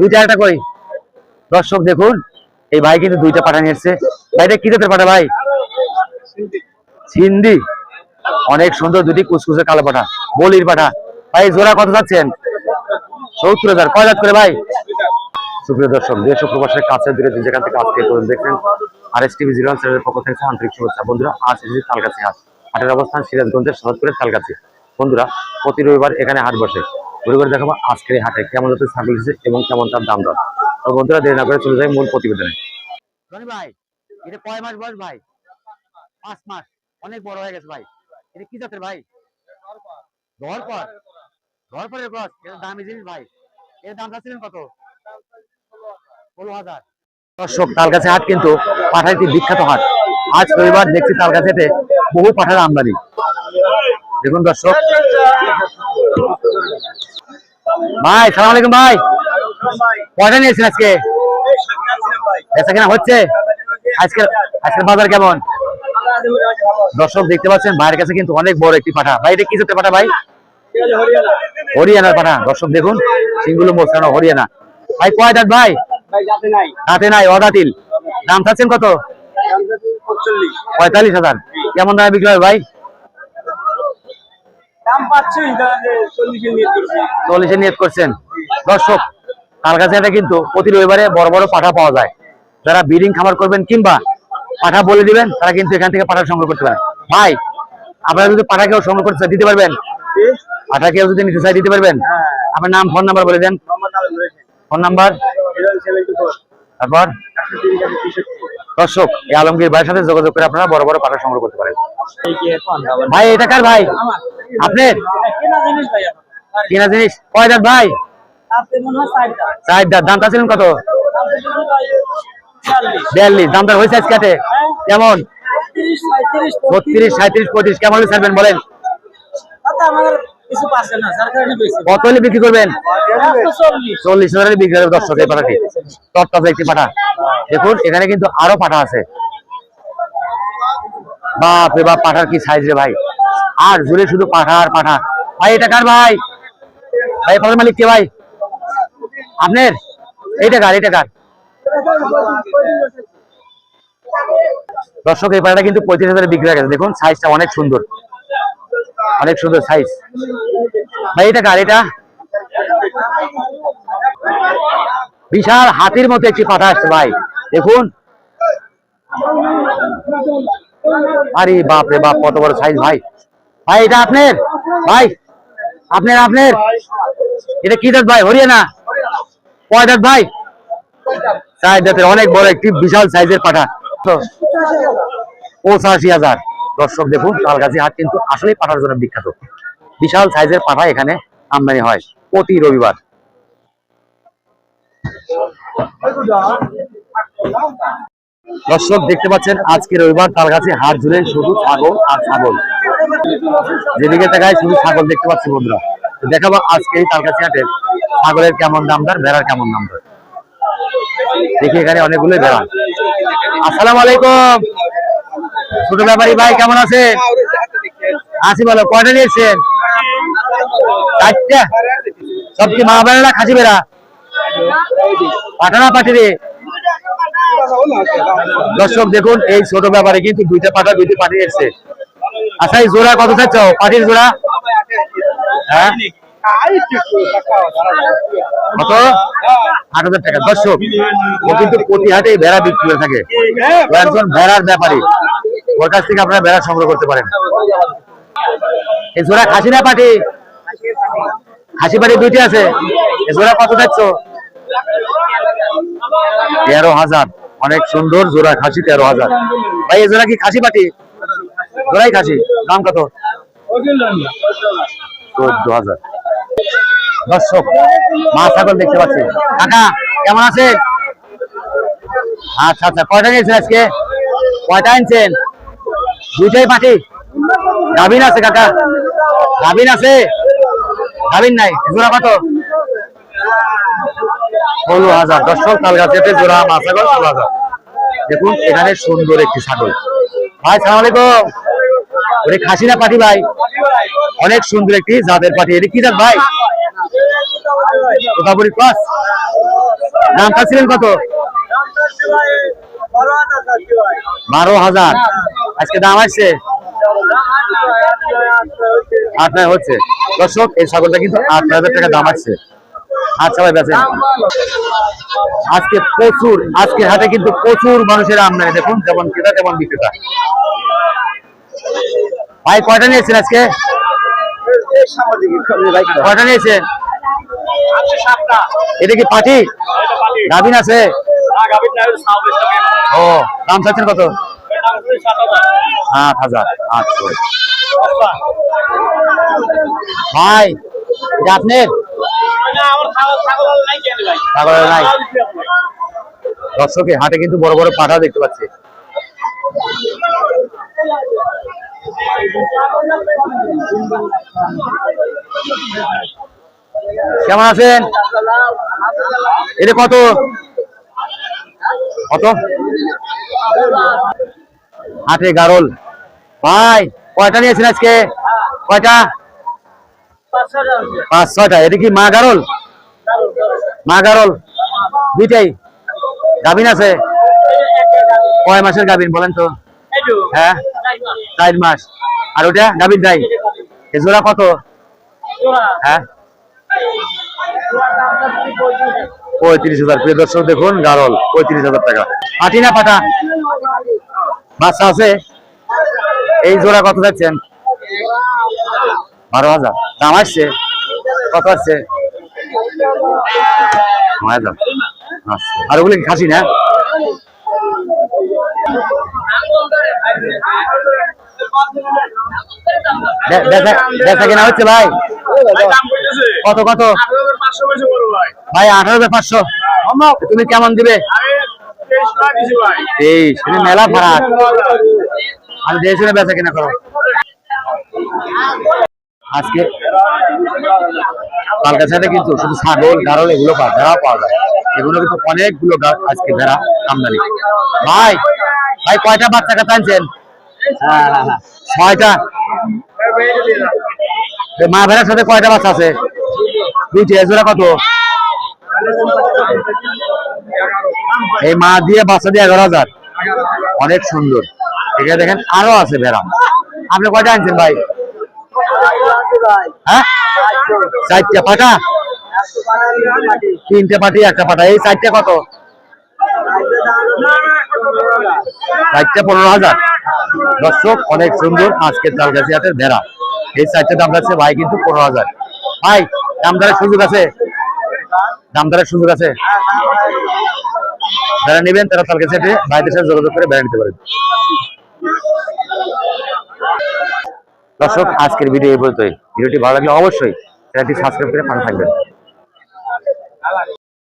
দুইটা একটা কই দর্শক দেখুন, এই ভাই কিন্তু দুইটা পাঠা ভাইটা কি পাঠা ভাই? অনেক সুন্দর দুটি কুচকুচে কালো পাঠা, বলির পাঠা। ভাই, জোড়া কত যাচ্ছেন? সত্তর হাজার। করে ভাই? সুপ্রিয় দর্শক, দেশ প্রবাসের কাছে দূরে যেখান থেকে আজকে করুন দেখছেন আর এস টিভি জিরো চ্যানেলের পক্ষ থেকে আন্তরিক শুভেচ্ছা। বন্ধুরা, আজ এসেছি তালগাছি হাট। হাটের অবস্থান সিরাজগঞ্জের শরৎপুরের তালগাছি। বন্ধুরা, প্রতি রবিবার এখানে হাট বসে। ঘুরে ঘুরে দেখাবো আজকের হাটে কেমন জাতের ছাগল এসেছে এবং কেমন তার দাম দর। তো বন্ধুরা দেরি না করে চলে যায় মূল প্রতিবেদনে। রনি ভাই এটা কয় মাস বয়স ভাই? পাঁচ মাস। অনেক বড় হয়ে গেছে ভাই। এটা কি জাতের ভাই? ধরপর ধরপরের ক্রস। এটা দামি জিনিস ভাই। এর দাম চাচ্ছিলেন কত? ষোলো হাজার। দর্শক তালগাছে হাট কিন্তু পাঠার একটি বিখ্যাত হাট। আজ রবিবার দেখছি তালগাছেতে বহু পাঠার আমদানি। দেখুন দর্শক। ভাই, সালাম আলাইকুম ভাই। কয়টা নিয়েছেন আজকে? বেচা কেনা হচ্ছে? আজকে আজকের বাজার কেমন? দর্শক দেখতে পাচ্ছেন, ভাইয়ের কাছে কিন্তু অনেক বড় একটি পাঠা। ভাই, এটা কি জাতের পাঠা ভাই? হরিয়ানার পাঠা। দর্শক দেখুন সিংগুলো মোসানো হরিয়ানা। ভাই, কয় দাঁত ভাই? হাতে নাই, অদাতিল। দাম চাচ্ছেন কত? পঁয়তাল্লিশ হাজার। কেমন দামে বিক্রি হয় ভাই? চল্লিশে নিয়ত করছেন। দর্শক তার কাছে এটা কিন্তু প্রতি রবিবারে বড় বড় পাঠা পাওয়া যায়। যারা খামার করবেন কিংবা পাঠা বলে দিবেন তারা কিন্তু এখান থেকে পাঠা সংগ্রহ করতে পারেন। ভাই আপনারা যদি পাঠা কেউ সংগ্রহ করতে দিতে পারবেন? পাঠা কেউ যদি নিতে চাই দিতে পারবেন? আপনার নাম ফোন নাম্বার বলে দেন। Phone number? তারপর? দর্শক এই আলমগীর ভাইয়ের সাথে যোগাযোগ করে আপনারা বড় বড় পাঠা সংগ্রহ করতে পারেন। ভাই এটা কার ভাই? আপনার কিনা জিনিস? কয় দাঁত ভাই? চার দাঁত দামটা ছিলেন কত? বিয়াল্লিশ। দামটা হয়েছে আজকে কেমন? বত্রিশ সাঁত্রিশ পঁয়ত্রিশ কেমন ছাড়বেন বলেন? কত হলে বিক্রি করবেন? চল্লিশ হাজারে বিক্রি হবে দর্শক, এই পাঠাটি তত্তাজা পাঠা দেখুন, এখানে কিন্তু আরও পাঠা আছে। বাপ রে বাপ পাঠার কি সাইজ রে ভাই? আর জুড়ে শুধু পাঠা আর পাঠা ভাই, এটা কার ভাই? ভাই পাঠার মালিক কে ভাই? আপনার? এইটা কার এটা কার? দর্শক, এই পাঠাটা কিন্তু পঁয়ত্রিশ হাজারে বিক্রি হয়ে গেছে। দেখুন সাইজটা অনেক সুন্দর। অনেক সুন্দর সাইজ ভাই, এটা কার, এটা? বিশাল হাতির মতো একটি পাঠা আসছে, ভাই। দেখুন। আরে বাপ রে বাপ, কত বড় সাইজ ভাই। ভাই, এটা আপনার? ভাই, আপনার আপনার? এটা কি দাঁত ভাই? হরিয়ানা? কয় দাঁত ভাই? চার দাঁতের অনেক বড় একটি বিশাল সাইজের পাঠা। পঁচাশি হাজার। দর্শক দেখুন, তালগাছি হাট কিন্তু আসলেই পাঠার জন্য বিখ্যাত। বিশাল সাইজের পাঠা এখানে আমদানি হয় প্রতি রবিবার। দর্শক দেখতে পাচ্ছেন, আজকে রবিবার তার কাছে হাট জুড়ে শুধু ছাগল আর ছাগল। যেদিকে তাকায় শুধু ছাগল দেখতে পাচ্ছি বন্ধুরা। দেখাবো আজকে এই তার কাছে হাটের ছাগলের কেমন দাম দর, ভেড়ার কেমন দাম দর। দেখি এখানে অনেকগুলো ভেড়া। আসসালামু আলাইকুম। ছোট ব্যাপারী ভাই, কেমন আছে? আসি বলো, কয়টা নিয়েছেন চারটা? সব কি মা বেড়া না খাসি বেড়া পাঠানা পাঠি রে দর্শক দেখুন, এই ছোট ব্যাপারে কিন্তু দুইটা পাঠা, দুইটা পাঠি এসছে। আচ্ছা এই জোড়া কত চাচ্ছ? পাঠির জোড়া? হ্যাঁ? কত? আট হাজার টাকা। দর্শক, ও কিন্তু প্রতি হাটে ভেড়া বিক্রি করে থাকে। একজন ভেড়ার ওর কাছ থেকে সংগ্রহ করতে পারেন। এই জোড়া খাসি না পাঠি খাসি পাঠি দুইটি আছে। এই জোড়া কত চাচ্ছ? তেরো হাজার। অনেক সুন্দর জোড়া, খাসি তেরো হাজার। ভাই, এই জোড়া কি খাসি পাটি? জোড়াই খাসি। দাম কত? চোদ্দ হাজার। দর্শক মা ছাগল দেখতে পাচ্ছি। কাকা কেমন আছে আচ্ছা আচ্ছা কয়টা নিয়েছেন আজকে? কয়টা আনছেন? দুইটাই গাভিন আছে কাকা। গাভিন আছে? গাভিন নাই। জোড়া কত? ষোলো হাজার। দর্শক তাল গাছেতে জোড়া মা ছাগল ষোলো হাজার। দেখুন এখানে সুন্দর একটি ছাগল। ভাই সালাম আলাইকুম। ওরে খাসি না পাটি ভাই। অনেক সুন্দর একটি জাতের পাটি। এটা কি জাত ভাই? কোথাপুরি ক্রস? দাম চাচ্ছিলেন কত? বারো হাজার। আজকে দাম আসছে? আট নয় হচ্ছে। দর্শক, এই ছাগলটা কিন্তু আট হাজার টাকা দাম আসছে। আচ্ছা ভাই, বেচেন। আজকে প্রচুর, আজকে হাতে কিন্তু প্রচুর মানুষের আমদানি। দেখুন, যেমন ক্রেতা, তেমন বিক্রেতা। ভাই, কয়টা নিয়েছেন আজকে? কয়টা নিয়েছেন? এটা কি পাটি? গাভিন আছে? ও, দাম চাচ্ছেন কত? আট হাজার আটশো ভাই, এটা আপনার? দর্শকে হাটে কিন্তু বড় বড় পাঠা দেখতে পাচ্ছি। কেমন আছেন? এটা কত? কত? হাটে গারল। ভাই, কয়টা নিয়েছেন আজকে? কয়টা? পাঁচ, ছয়টা। এটা কি মা গারল? মা গারল। দুইটাই। গাভিন আছে? কয় মাসের গাভিন বলেন তো? হ্যাঁ? চার মাস। আর ওটা যাই এ জোড়া কত? হ্যাঁ? পঁয়ত্রিশ হাজার। প্রিয় দর্শক, দেখুন, গারল, পঁয়ত্রিশ হাজার টাকা। পাটি না পাটা? বাচ্চা আছে? এই জোড়া কত যাচ্ছেন? বারো হাজার। দাম আসছে? কত আসছে? আচ্ছা। আর ওগুলো খাসি না? বেচা কেনা হচ্ছে ভাই। কত কত? ভাই, আঠারো হাজার পাঁচশো। তুমি কেমন দিবে? এই মেলা ভাড়া। আমি দেখে বেচা কেনা করো। আজকে কালকা সাইডে কিন্তু শুধু ছাগল, গারল এগুলো ভেড়া পাওয়া যায়। এগুলো কিন্তু অনেকগুলো আজকে ভেড়া আমদানি। ভাই ভাই, কয়টা বাচ্চা কাছে আনছেন? ছয়টা। তো মা ভেড়ার সাথে কয়টা বাচ্চা আছে? দুইটা এজোড়া কত? এই মা দিয়ে বাচ্চা দিয়ে এগারো হাজার। অনেক সুন্দর। এখানে দেখেন আরও আছে ভেড়া। আপনি কয়টা আনছেন ভাই? হ্যাঁ? চারটা পাটা? তিনটে পাটি, একটা পাটা। এই চারটে কত? চারটে পনেরো হাজার। দর্শক, অনেক সুন্দর আজকের তালগাছি হাটের ভেড়া। এই চারটে দাম যাচ্ছে ভাই কিন্তু পনেরো হাজার। ভাই দাম দরের সুযোগ আছে? দাম সুযোগ আছে? যারা নেবেন তারা তালগাছি হাটে ভাইদের সাথে যোগাযোগ করে বেড়া নিতে পারেন। দর্শক, আজকের ভিডিও এই পর্যন্তই। ভিডিওটি ভালো লাগলে অবশ্যই সাবস্ক্রাইব করে পাশে থাকবেন।